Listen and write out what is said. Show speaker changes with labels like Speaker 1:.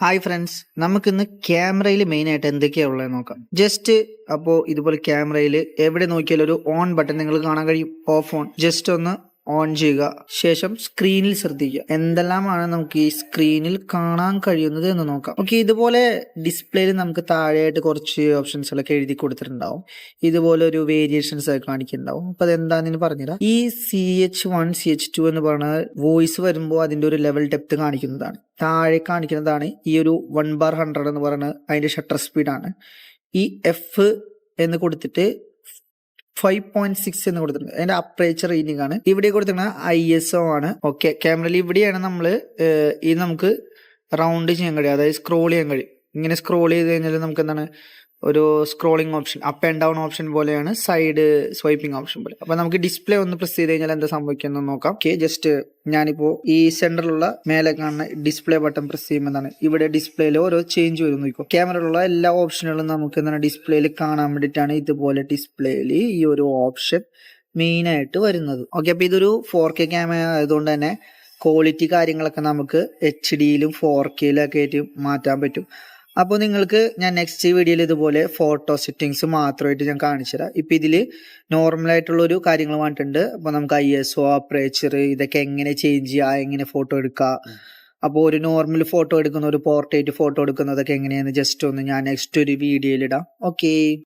Speaker 1: Hi friends നമുക്കിന്ന് ക്യാമറയിൽ main ആയിട്ട് എന്തൊക്കെയാ ഉള്ളത് നോക്കാം. ജസ്റ്റ് അപ്പോൾ ഇതുപോലെ ക്യാമറയിൽ എവിടെ നോക്കിയാലും ഒരു ഓൺ ബട്ടൺ നിങ്ങൾ കാണാൻ കഴിയും. ഓഫ് ഓൺ ജസ്റ്റ് ഒന്ന് ഓൺ ചെയ്യുക. ശേഷം സ്ക്രീനിൽ ശ്രദ്ധിക്കുക. എന്തെല്ലാമാണ് നമുക്ക് ഈ സ്ക്രീനിൽ കാണാൻ കഴിയുന്നത് എന്ന് നോക്കാം. ഓക്കെ ഇതുപോലെ ഡിസ്പ്ലേയിൽ നമുക്ക് താഴെയായിട്ട് കുറച്ച് ഓപ്ഷൻസുകളൊക്കെ എഴുതി കൊടുത്തിട്ടുണ്ടാവും. ഇതുപോലെ ഒരു വേരിയേഷൻസ് ഒക്കെ കാണിക്കുന്നുണ്ടാവും. അപ്പൊ അതെന്താണെന്ന് പറഞ്ഞുതരാം. ഈ C H one C H two എന്ന് പറയുന്ന വോയിസ് വരുമ്പോൾ അതിന്റെ ഒരു ലെവൽ ഡെപ്ത് കാണിക്കുന്നതാണ്. താഴെ കാണിക്കുന്നതാണ് ഈ ഒരു വൺ ബാർ ഹൺഡ്രഡ് എന്ന് പറയുന്നത് അതിന്റെ ഷട്ടർ സ്പീഡാണ് ഈ എഫ് എന്ന് കൊടുത്തിട്ട് ഫൈവ് പോയിന്റ് സിക്സ് എന്ന് കൊടുത്തിട്ടുണ്ട്. അതിന്റെ അപ്രേച്ചർ റേറ്റിംഗ് ആണ്. ഇവിടെ കൊടുത്തിട്ട് ഐ എസ് ഒ ആണ്. ഓക്കെ ക്യാമറയിൽ ഇവിടെയാണ് നമ്മൾ ഈ നമുക്ക് റൗണ്ട് ചെയ്യാൻ കഴിയും അതായത് സ്ക്രോൾ ചെയ്യാൻ കഴിയും. ഇങ്ങനെ സ്ക്രോൾ ചെയ്ത് കഴിഞ്ഞാൽ നമുക്ക് എന്താണ് ഒരു scrolling option up and down option പോലെയാണ് സൈഡ് സ്വൈപ്പിംഗ് ഓപ്ഷൻ പോലെ. അപ്പൊ നമുക്ക് ഡിസ്പ്ലേ ഒന്ന് പ്രസ് ചെയ്ത് കഴിഞ്ഞാൽ എന്താ സംഭവിക്കുന്നത് നോക്കാം. ഓക്കെ ജസ്റ്റ് ഞാനിപ്പോ ഈ സെന്ററിലുള്ള മേലെ കാണുന്ന ഡിസ്പ്ലേ ബട്ടൺ പ്രസ് ചെയ്യുമ്പോൾ ഇവിടെ ഡിസ്പ്ലേയിൽ ഓരോ ചേഞ്ച് വരും നോക്കോ ക്യാമറയിലുള്ള എല്ലാ ഓപ്ഷനുകളും നമുക്ക് എന്താണ് ഡിസ്പ്ലേയിൽ കാണാൻ വേണ്ടിയിട്ടാണ് ഇതുപോലെ ഡിസ്പ്ലേയിൽ ഈ ഒരു ഓപ്ഷൻ മെയിൻ ആയിട്ട് വരുന്നത്. ഓക്കെ അപ്പൊ ഇതൊരു ഫോർ കെ ക്യാമറ ആയതുകൊണ്ട് തന്നെ ക്വാളിറ്റി കാര്യങ്ങളൊക്കെ നമുക്ക് എച്ച് ഡിയിലും ഫോർ കെയിലും ഒക്കെ ആയിട്ട് മാറ്റാൻ പറ്റും. അപ്പോൾ നിങ്ങൾക്ക് ഞാൻ നെക്സ്റ്റ് വീഡിയോയിൽ ഇതുപോലെ ഫോട്ടോ സെറ്റിങ്സ് മാത്രമായിട്ട് ഞാൻ കാണിച്ചു തരാം. ഇപ്പം ഇതിൽ നോർമലായിട്ടുള്ളൊരു കാര്യങ്ങൾ വേണ്ടിയിട്ടുണ്ട് അപ്പോൾ നമുക്ക് ഐ എസ് ഒ അപ്രേച്ചർ ഇതൊക്കെ എങ്ങനെ ചേഞ്ച് ചെയ്യുക എങ്ങനെ ഫോട്ടോ എടുക്കുക. അപ്പോൾ ഒരു നോർമൽ ഫോട്ടോ എടുക്കുന്ന ഒരു പോർട്രേറ്റ് ഫോട്ടോ എടുക്കുന്നതൊക്കെ എങ്ങനെയാണെന്ന് ജസ്റ്റ് ഒന്ന് ഞാൻ നെക്സ്റ്റ് ഒരു വീഡിയോയിൽ ഇടാം. ഓക്കേ